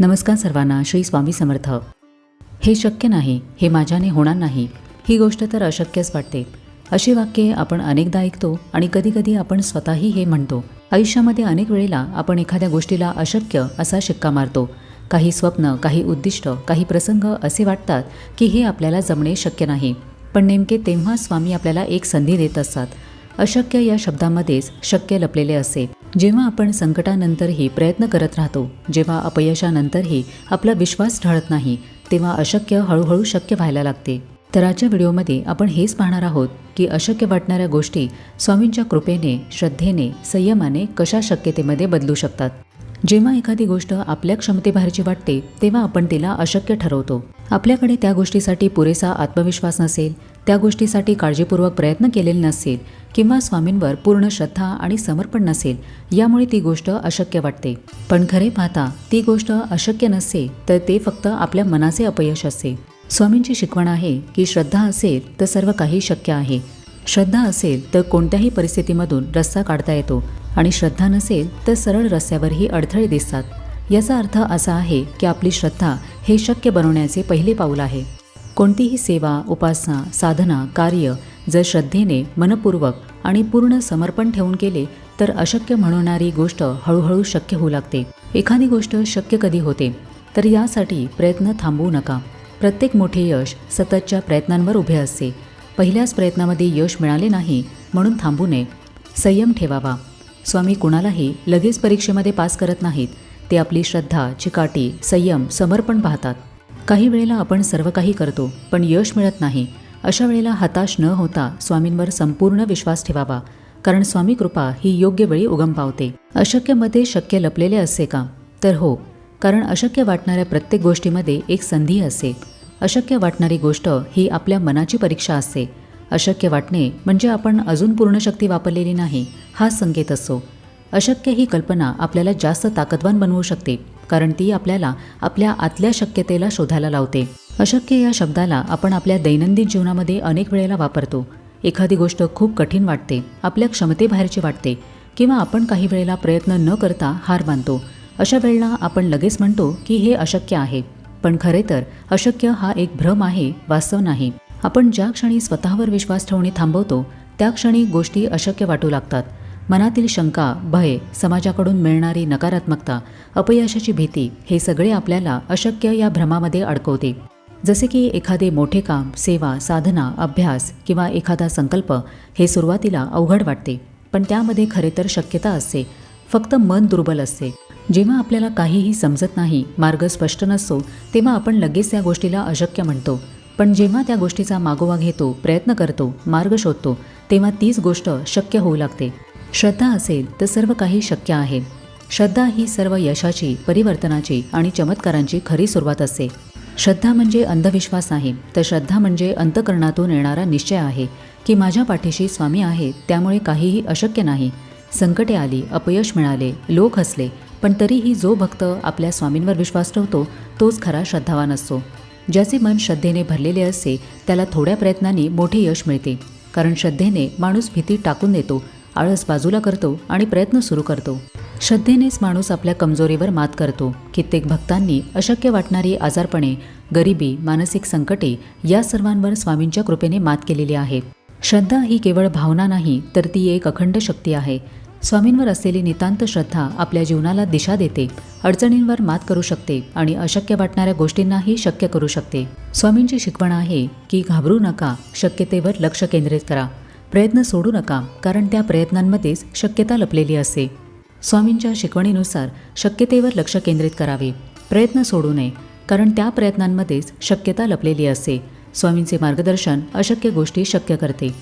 नमस्कार सर्वांना श्री स्वामी समर्थ. हे शक्य नाही हे माझ्याने होणार नाही ही गोष्ट तर अशक्यच वाटते. अशी वाक्ये आपण अनेकदा ऐकतो आणि कधीकधी आपण स्वतःही हे म्हणतो. आयुष्यामध्ये अनेक वेळेला आपण एखाद्या गोष्टीला अशक्य असा शिक्का मारतो. काही स्वप्न काही उद्दिष्ट काही प्रसंग असे वाटतात की हे आपल्याला जमणे शक्य नाही. पण नेमके तेव्हा स्वामी आपल्याला एक संधी देत असतात. अशक्य या शब्दामध्येच शक्य लपलेले असे. जेव्हा आपण संकटानंतरही प्रयत्न करत राहतो जेव्हा अपयशानंतरही आपला विश्वास ढळत नाही तेव्हा अशक्य हळूहळू शक्य व्हायला लागते. तर आजच्या व्हिडिओमध्ये आपण हेच पाहणार आहोत की अशक्य वाटणाऱ्या गोष्टी स्वामींच्या कृपेने श्रद्धेने संयमाने कशा शक्यतेमध्ये बदलू शकतात? जेव्हा एखादी गोष्ट आपल्या क्षमतेबाहेरची वाटते तेव्हा आपण तिला अशक्य ठरवतो. आपल्याकडे त्या गोष्टीसाठी पुरेसा आत्मविश्वास नसेल त्या गोष्टीसाठी काळजीपूर्वक प्रयत्न केलेले नसेल किंवा स्वामींवर पूर्ण श्रद्धा आणि समर्पण नसेल यामुळे ती गोष्ट अशक्य वाटते. पण खरे पाहता ती गोष्ट अशक्य नसते तर ते फक्त आपल्या मनाचे अपयश असते. स्वामींची शिकवण आहे की श्रद्धा असेल तर सर्व काही शक्य आहे. श्रद्धा असेल तर कोणत्याही परिस्थितीमधून रस्ता काढता येतो आणि श्रद्धा नसेल तर सरळ रस्त्यावरही अडथळे दिसतात. याचा अर्थ असा आहे की आपली श्रद्धा हे शक्य बनवण्याचे पहिले पाऊल आहे. कोणतीही सेवा उपासना साधना कार्य जर श्रद्धेने मनपूर्वक आणि पूर्ण समर्पण ठेवून केले तर अशक्य म्हणणारी गोष्ट हळूहळू शक्य होऊ लागते. एखादी गोष्ट शक्य कधी होते तर यासाठी प्रयत्न थांबवू नका. प्रत्येक मोठे यश सततच्या प्रयत्नांवर उभे असते. पहिल्याच प्रयत्नामध्ये यश मिळाले नाही म्हणून थांबू नये. संयम ठेवावा. स्वामी कुणालाही लगेच परीक्षेमध्ये पास करत नाहीत. ते आपली श्रद्धा चिकाटी संयम समर्पण पाहतात. काही वेळेला आपण सर्व काही करतो पण यश मिळत नाही. अशा वेळेला हताश न होता स्वामींवर संपूर्ण विश्वास ठेवावा कारण स्वामी कृपा ही योग्य वेळी उगम पावते. अशक्यमध्ये शक्य लपलेले असते का? तर हो कारण अशक्य वाटणाऱ्या प्रत्येक गोष्टीमध्ये एक संधी असते. अशक्य वाटणारी गोष्ट ही आपल्या मनाची परीक्षा असते. अशक्य वाटणे म्हणजे आपण अजून पूर्ण शक्ती वापरलेली नाही हा संकेत असतो. अशक्य ही कल्पना आपल्याला जास्त ताकदवान बनवू शकते कारण ती आपल्याला आपल्या आतल्या शक्यतेला शोधायला लावते. अशक्य या शब्दाला आपण आपल्या दैनंदिन जीवनामध्ये अनेक वेळेला वापरतो. एखादी गोष्ट खूप कठीण वाटते आपल्या क्षमतेबाहेरची वाटते किंवा आपण काही वेळेला प्रयत्न न करता हार मानतो. अशा वेळेला आपण लगेच म्हणतो की हे अशक्य आहे. पण खरे तर अशक्य हा एक भ्रम आहे वास्तव नाही. आपण ज्या क्षणी स्वतःवर विश्वास ठेवणे थांबवतो त्या क्षणी गोष्टी अशक्य वाटू लागतात. मनातील शंका भय समाजाकडून मिळणारी नकारात्मकता अपयशाची भीती हे सगळे आपल्याला अशक्य या भ्रमामध्ये अडकवते. जसे की एखादे मोठे काम सेवा साधना अभ्यास किंवा एखादा संकल्प हे सुरुवातीला अवघड वाटते. पण त्यामध्ये खरे तर शक्यता असते. फक्त मन दुर्बल असते. जेव्हा आपल्याला काहीही समजत नाही मार्ग स्पष्ट नसतो तेव्हा आपण लगेच त्या गोष्टीला अशक्य म्हणतो. पण जेव्हा त्या गोष्टीचा मागोवा घेतो प्रयत्न करतो मार्ग शोधतो तेव्हा तीच गोष्ट शक्य होऊ लागते. श्रद्धा असेल तर सर्व काही शक्य आहे. श्रद्धा ही सर्व यशाची परिवर्तनाची आणि चमत्कारांची खरी सुरुवात असते. श्रद्धा म्हणजे अंधविश्वास नाही तर श्रद्धा म्हणजे अंतकरणातून येणारा निश्चय आहे की माझ्या पाठीशी स्वामी आहेत त्यामुळे काहीही अशक्य नाही. संकटे आली अपयश मिळाले लोक हसले पण तरीही जो भक्त आपल्या स्वामींवर विश्वास ठेवतो तोच खरा श्रद्धावान असतो. ज्याचे मन श्रद्धेने भरलेले असते त्याला थोड्या प्रयत्नांनी मोठे यश मिळते. कारण श्रद्धेने माणूस भीती टाकून देतो आळस बाजूला करतो आणि प्रयत्न सुरू करतो. श्रद्धेनेच माणूस आपल्या कमजोरीवर मात करतो. कित्येक भक्तांनी अशक्य वाटणारी आजारपणे गरिबी मानसिक संकटे या सर्वांवर स्वामींच्या कृपेने मात केलेली आहे. श्रद्धा ही केवळ भावना नाही तर ती एक अखंड शक्ती आहे. स्वामींवर असलेली नितांत श्रद्धा आपल्या जीवनाला दिशा देते अडचणींवर मात करू शकते आणि अशक्य वाटणाऱ्या गोष्टींनाही शक्य करू शकते. स्वामींची शिकवण आहे की घाबरू नका शक्यतेवर लक्ष केंद्रित करा. प्रयत्न सोडू नका कारण त्या प्रयत्नांमध्येच शक्यता लपलेली असते. स्वामींच्या शिकवणीनुसार शक्यतेवर लक्ष केंद्रित करावे. प्रयत्न सोडू नये कारण त्या प्रयत्नांमध्येच शक्यता लपलेली असते. स्वामींचे मार्गदर्शन अशक्य गोष्टी शक्य करते.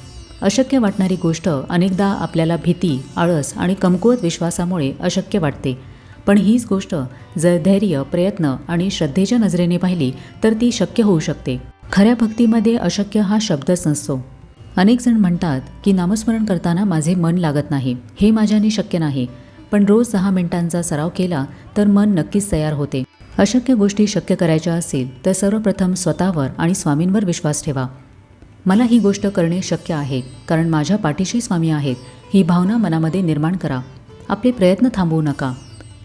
अशक्य वाटणारी गोष्ट अनेकदा आपल्याला भीती आळस आणि कमकुवत विश्वासामुळे अशक्य वाटते. पण हीच गोष्ट जर धैर्य प्रयत्न आणि श्रद्धेच्या नजरेने पाहिली तर ती शक्य होऊ शकते. खऱ्या भक्तीमध्ये अशक्य हा शब्दच नसतो. अनेक जण म्हणतात की नामस्मरण करताना माझे मन लागत नाही. हे माझ्याने शक्य नाही. पण रोज दहा मिनिटांचा सराव केला तर मन नक्कीच तयार होते. अशक्य गोष्टी शक्य करायच्या असतील तर सर्वप्रथम स्वतःवर आणि स्वामींवर विश्वास ठेवा. मला ही गोष्ट करणे शक्य आहे कारण माझ्या पाठीशी स्वामी आहेत. ही भावना मनामध्ये निर्माण करा. आपले प्रयत्न थांबवू नका.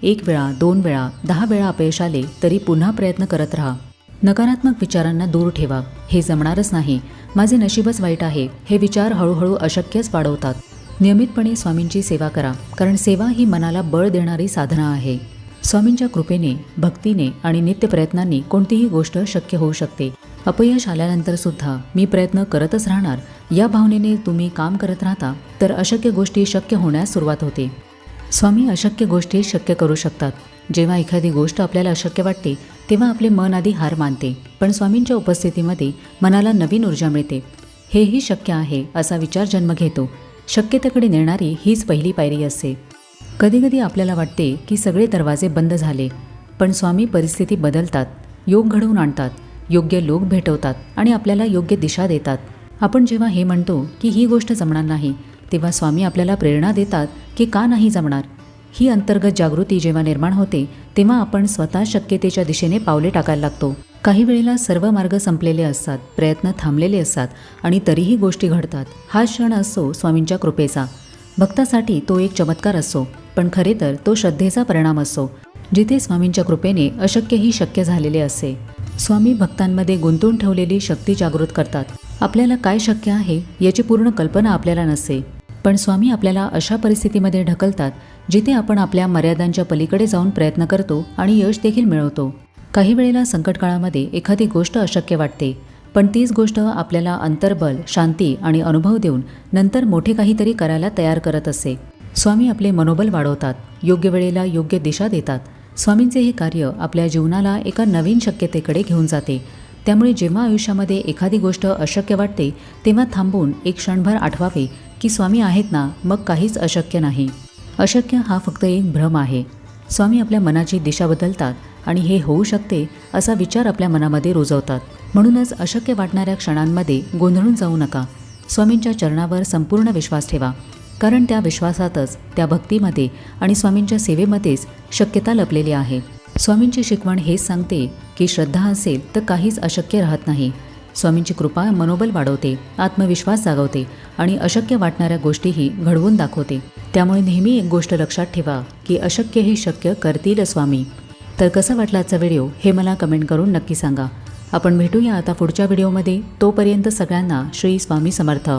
एक वेळा दोन वेळा दहा वेळा अपयश आले तरी पुन्हा प्रयत्न करत राहा. नकारात्मक विचारांना दूर ठेवा. हे जमणारच नाही. माझे नशीबच वाईट आहे. हे विचार हळूहळू अशक्यच वाढवतात. नियमितपणे स्वामींची सेवा करा. कारण सेवा ही मनाला बळ देणारी साधना आहे. स्वामींच्या कृपेने भक्तीने आणि नित्य प्रयत्नांनी कोणतीही गोष्ट शक्य होऊ शकते. अपयश आल्यानंतर सुद्धा मी प्रयत्न करतच राहणार. या भावनेने तुम्ही काम करत राहता तर अशक्य गोष्टी शक्य होण्यास सुरुवात होते. स्वामी अशक्य गोष्टी शक्य करू शकतात. जेव्हा एखादी गोष्ट आपल्याला अशक्य वाटते तेव्हा आपले मन आधी हार मानते. पण स्वामींच्या उपस्थितीमध्ये मनाला नवीन ऊर्जा मिळते. हेही शक्य आहे असा विचार जन्म घेतो. शक्यतेकडे नेणारी हीच पहिली पायरी असते. कधीकधी आपल्याला वाटते की सगळे दरवाजे बंद झाले पण स्वामी परिस्थिती बदलतात योग घडवून आणतात योग्य लोक भेटवतात आणि आपल्याला योग्य दिशा देतात. आपण जेव्हा हे म्हणतो की ही गोष्ट जमणार नाही तेव्हा स्वामी आपल्याला प्रेरणा देतात की का नाही जमणार? ही अंतर्गत जागृती जेव्हा निर्माण होते तेव्हा आपण स्वतः शक्यतेच्या दिशेने पावले टाकायला लागतो. काही वेळेला सर्व मार्ग संपलेले असतात प्रयत्न थांबलेले असतात आणि तरीही गोष्टी घडतात. हा क्षण असतो स्वामींच्या कृपेचा. भक्तासाठी तो एक चमत्कार असतो पण खरे तर तो श्रद्धेचा परिणाम असतो जिथे स्वामींच्या कृपेने अशक्यही शक्य झालेले असे. स्वामी भक्तांमध्ये गुंतवून ठेवलेली शक्ती जागृत करतात. आपल्याला काय शक्य आहे याची पूर्ण कल्पना आपल्याला नसते पण स्वामी आपल्याला अशा परिस्थितीमध्ये ढकलतात जिथे आपण आपल्या मर्यादांच्या पलीकडे जाऊन प्रयत्न करतो आणि यश देखील मिळवतो. काही वेळेला संकटकाळामध्ये एखादी गोष्ट अशक्य वाटते पण तीच गोष्ट आपल्याला अंतर्बल शांती आणि अनुभव देऊन नंतर मोठे काहीतरी करायला तयार करत असते स्वामी आपले मनोबल वाढवतात योग्य वेळेला योग्य दिशा देतात. स्वामींचे हे कार्य आपल्या जीवनाला एका नवीन शक्यतेकडे घेऊन जाते त्यामुळे जेव्हा आयुष्यामध्ये एखादी गोष्ट अशक्य वाटते तेव्हा थांबून एक क्षणभर आठवावे की स्वामी आहेत ना मग काहीच अशक्य नाही. अशक्य हा फक्त एक भ्रम आहे. स्वामी आपल्या मनाची दिशा बदलतात आणि हे होऊ शकते असा विचार आपल्या मनामध्ये रुजवतात. म्हणूनच अशक्य वाटणाऱ्या क्षणांमध्ये गोंधळून जाऊ नका. स्वामींच्या चरणावर संपूर्ण विश्वास ठेवा. कारण त्या विश्वासातच त्या भक्तीमध्ये आणि स्वामींच्या सेवेमध्येच शक्यता लपलेली आहे. स्वामींची शिकवण हेच सांगते की श्रद्धा असेल तर काहीच अशक्य राहत नाही. स्वामींची कृपा मनोबल वाढवते आत्मविश्वास जागवते आणि अशक्य वाटणाऱ्या गोष्टीही घडवून दाखवते. त्यामुळे नेहमी एक गोष्ट लक्षात ठेवा की अशक्य हे शक्य करतील स्वामी. तर कसं वाटलं आजचा व्हिडिओ हे मला कमेंट करून नक्की सांगा. आपण भेटूया आता पुढच्या व्हिडिओमध्ये. तोपर्यंत सगळ्यांना श्री स्वामी समर्थ.